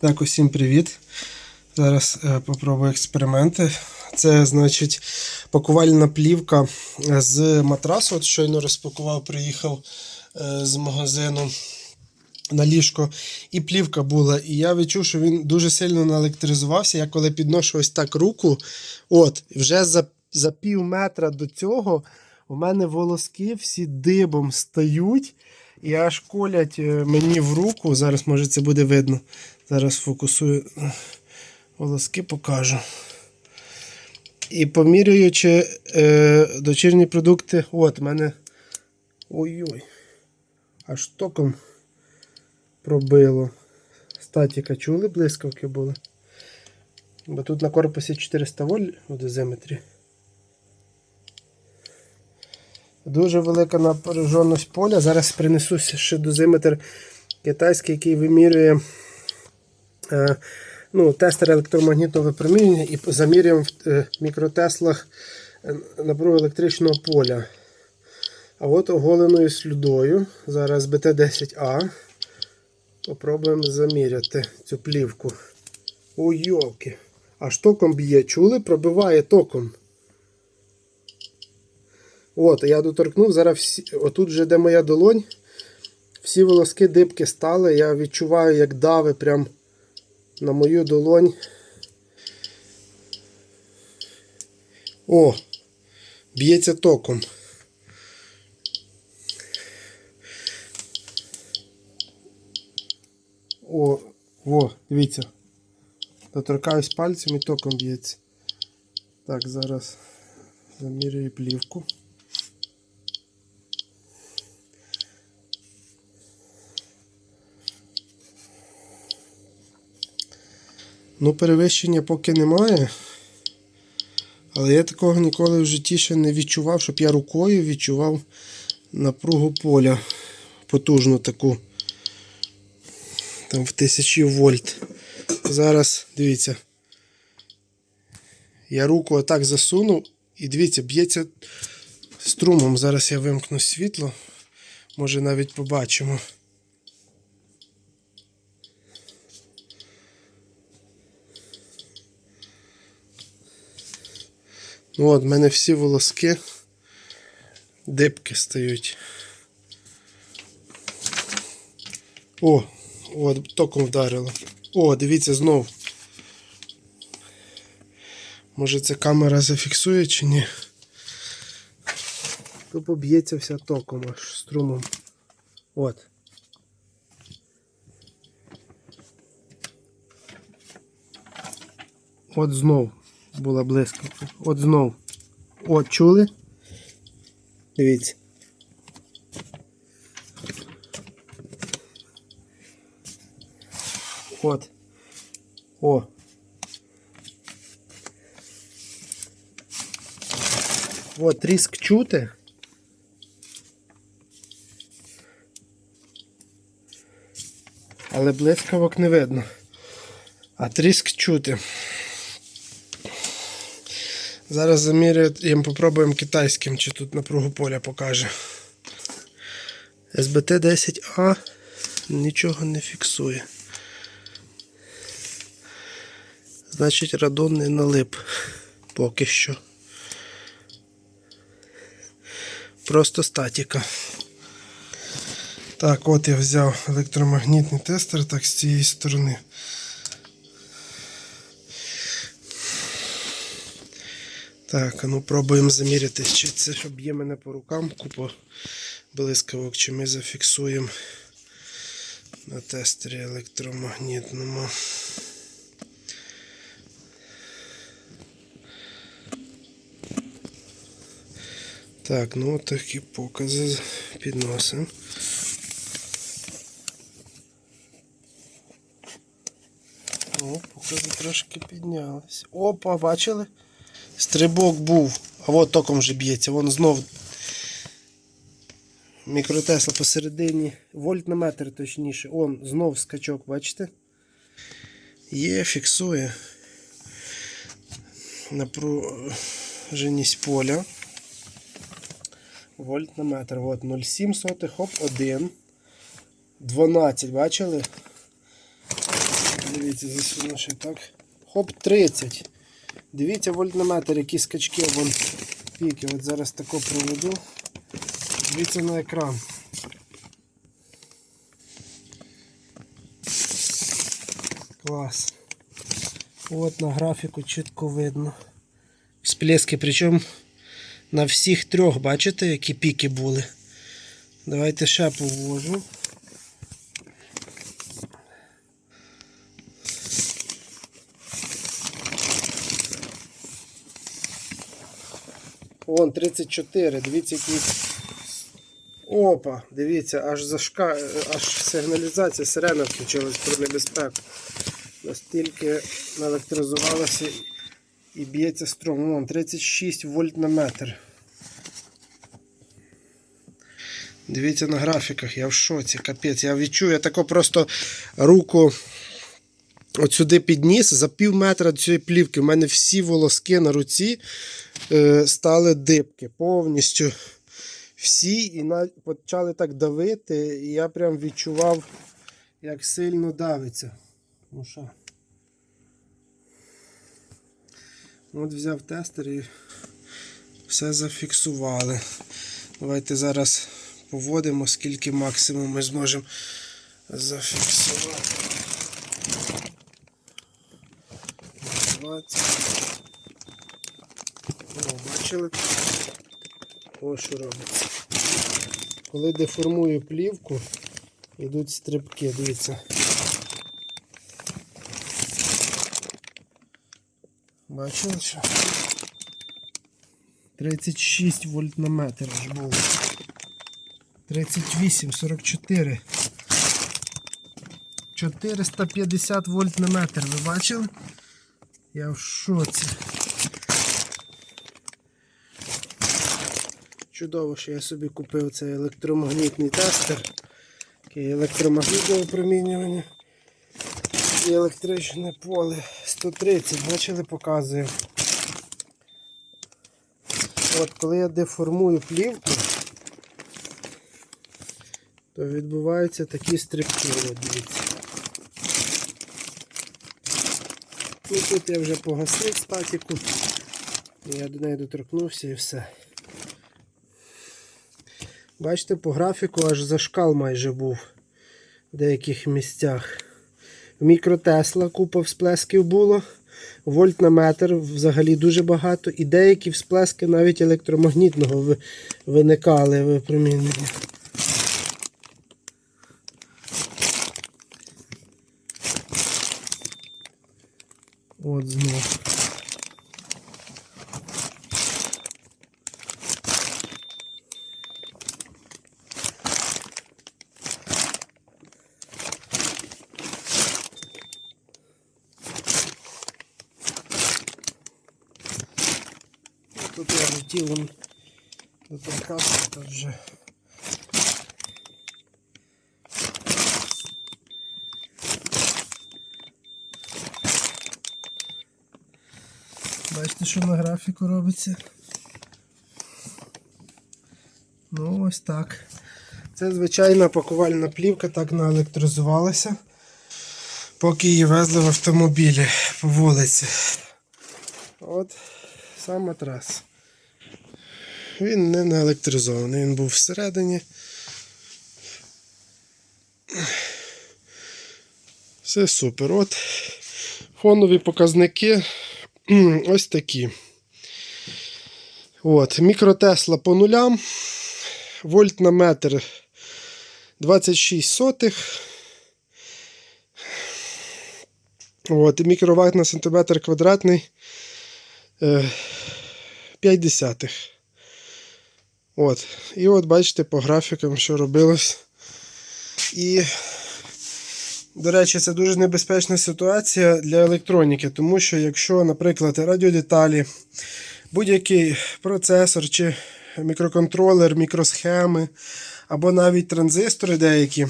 Так, усім привіт. Зараз е, попробую експерименти. Це, значить, пакувальна плівка з матрасу. От щойно розпакував, приїхав е, з магазину на ліжко. І плівка була. І я відчув, що він дуже сильно наелектризувався. Я коли підношу ось так руку, от, вже за, за пів метра до цього у мене волоски всі дибом стають. І аж колять е, мені в руку. Зараз, може, це буде видно. Зараз фокусую волоски, покажу. І поміряючи е, дочірні продукти, от в мене. Ой-ой. Аж током пробило. Статіка чули, блискавки були. Бо тут на корпусі 400 вольт у дозиметрі. Дуже велика напряженість поля. Зараз принесу ще дозиметр китайський, який вимірює е, ну, тестер електромагнітного випромінення і замірюємо в е, мікротеслах е, напругу електричного поля. А от оголеною слюдою, зараз БТ-10А, попробуємо заміряти цю плівку. Ой, йолки. Аж током б'є, чули? Пробиває током. От, я доторкнув, зараз всі, отут вже де моя долонь. Всі волоски дибки стали. Я відчуваю, як дави прям на мою долонь. О, б'ється током. О, о, дивіться. Доторкаюсь пальцем і током б'ється. Так, зараз замірюю плівку. Ну, перевищення поки немає. Але я такого ніколи в житті ще не відчував, щоб я рукою відчував напругу поля. Потужну таку. Там в тисячі вольт. Зараз, дивіться. Я руку отак засунув і дивіться, б'ється струмом. Зараз я вимкну світло. Може навіть побачимо. Ну от, в мене всі волоски дибки стають. О, от, током вдарило. О, дивіться знов. Може це камера зафіксує чи ні? То поб'ється вся током аж струмом. От. От знов була блискавка. От знов. От, чули? Дивіться. От. О. От тріск чути. Але блискавок не видно. А тріск чути. Зараз заміряємо, попробуємо китайським, чи тут напругу поля покаже. СБТ 10А нічого не фіксує. Значить, радон не налип поки що. Просто статіка. Так, от я взяв електромагнітний тестер так з цієї сторони. Так, ну пробуємо заміряти, чи це щоб є мене по рукам купа блискавок, чи ми зафіксуємо на тестері електромагнітному. Так, ну такі покази підносимо. О, покази трошки піднялись. Опа, бачили? Стрибок був, а от током вже б'ється. Вон знов мікротесла посередині. Вольт на метр точніше. Он знов скачок, бачите? Є, фіксує напруженість поля. Вольт на метр. От 0,7 сотих, хоп, 1. 12, бачили? Дивіться, засуну ще так. Хоп, 30. Дивіться вольтнометр, які скачки вон піки. От зараз тако проведу. Дивіться на екран. Клас. От на графіку чітко видно. Всплески, причому на всіх трьох, бачите, які піки були. Давайте ще повожу. Вон 34, дивіться, які. Опа, дивіться, аж зашка... аж сигналізація, сирена включилась про небезпеку. Настільки наелектризувалося і б'ється струм. Вон 36 вольт на метр. Дивіться на графіках, я в шоці, капець. Я відчую, я тако просто руку от сюди підніс за пів метра цієї плівки. У мене всі волоски на руці стали дибки повністю. Всі і почали так давити, і я прям відчував, як сильно давиться. Ну що? От взяв тестер і все зафіксували. Давайте зараз поводимо, скільки максимум ми зможемо зафіксувати. 20. О, бачили? Ось що робиться. Коли деформую плівку, йдуть стрибки, дивіться. Бачили що? 36 вольт на метр ж було. 38, 44. 450 вольт на метр. Ви бачили? Я в шоці. Чудово, що я собі купив цей електромагнітний тестер. Такий електромагнітне випромінювання. І електричне поле 130, бачили, показую. От коли я деформую плівку, то відбуваються такі стрибки, дивіться. Ну тут я вже погасив статіку. Я до неї доторкнувся і все. Бачите, по графіку аж зашкал майже був в деяких місцях. В мікротесла купа всплесків було. Вольт на метр взагалі дуже багато. І деякі всплески навіть електромагнітного виникали випромінення. От знову. Тут я вже тілом доторкався, тут вже. Бачите, що на графіку робиться? Ну, ось так. Це звичайна пакувальна плівка, так наелектризувалася, поки її везли в автомобілі по вулиці. От сам матрас. Він не наелектризований, він був всередині. Все супер. От фонові показники ось такі. От, мікротесла по нулям. Вольт на метр 26 сотих. От, і мікроватт на сантиметр квадратний 5 десятих. От. І от бачите по графікам, що робилось. І, до речі, це дуже небезпечна ситуація для електроніки, тому що якщо, наприклад, радіодеталі, будь-який процесор чи мікроконтролер, мікросхеми, або навіть транзистори деякі,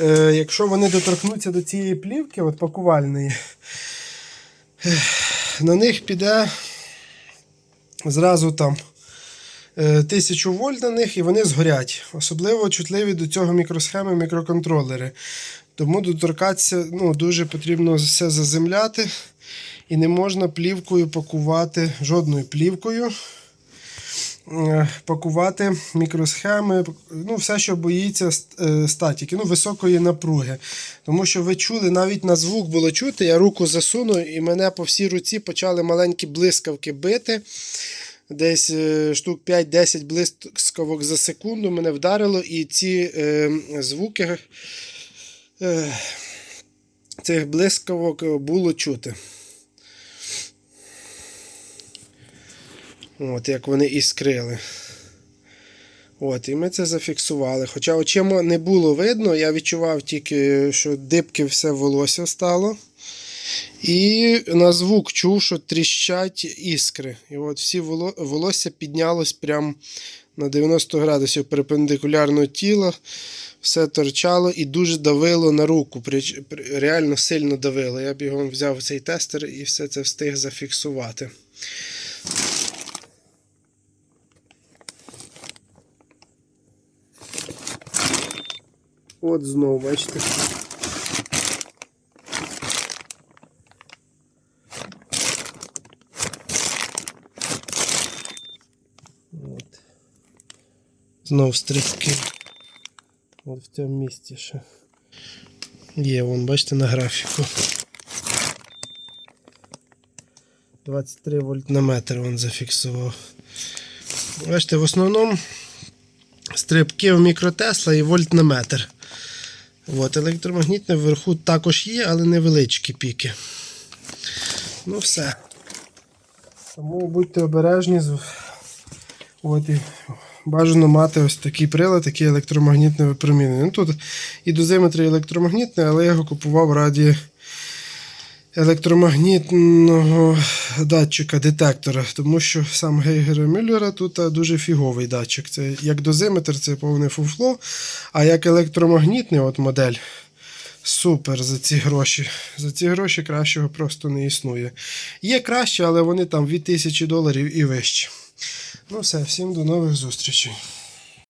е, якщо вони доторкнуться до цієї плівки, от пакувальної, е, на них піде зразу там е, 1000 вольт на них і вони згорять. Особливо чутливі до цього мікросхеми, мікроконтролери. Тому доторкатися ну, дуже потрібно все заземляти. І не можна плівкою пакувати жодною плівкою. Е, Пакувати мікросхеми, ну, все, що боїться е, статіки, ну, високої напруги. Тому що ви чули, навіть на звук було чути, я руку засунув і мене по всій руці почали маленькі блискавки бити. Десь е, штук 5-10 блискавок за секунду мене вдарило, і ці е, звуки е, цих блискавок було чути. От, як вони іскрили. От, і ми це зафіксували. Хоча очима не було видно, я відчував тільки, що дибки все волосся стало. І на звук чув, що тріщать іскри. І от всі волосся піднялось прямо на 90 градусів перпендикулярно тіла. Все торчало і дуже давило на руку. Реально сильно давило. Я бігом взяв цей тестер і все це встиг зафіксувати. От знову, бачите. От. Знов стрибки. От в цьому місці ще. Є, вон, бачите, на графіку. 23 вольт на метр він зафіксував. Бачите, в основному стрибки в мікротесла і вольт на метр. От, електромагнітне вверху також є, але невеличкі піки. Ну все. Тому будьте обережні. От, і бажано мати ось такий прилад, який електромагнітне випромінення. Ну, тут і дозиметр електромагнітний, але я його купував раді електромагнітного датчика, детектора, тому що сам Гейгера Мюллера тут дуже фіговий датчик. Це як дозиметр, це повне фуфло, а як електромагнітний от модель. Супер за ці гроші. За ці гроші кращого просто не існує. Є краще, але вони там від 1000 доларів і вище. Ну все, всім до нових зустрічей.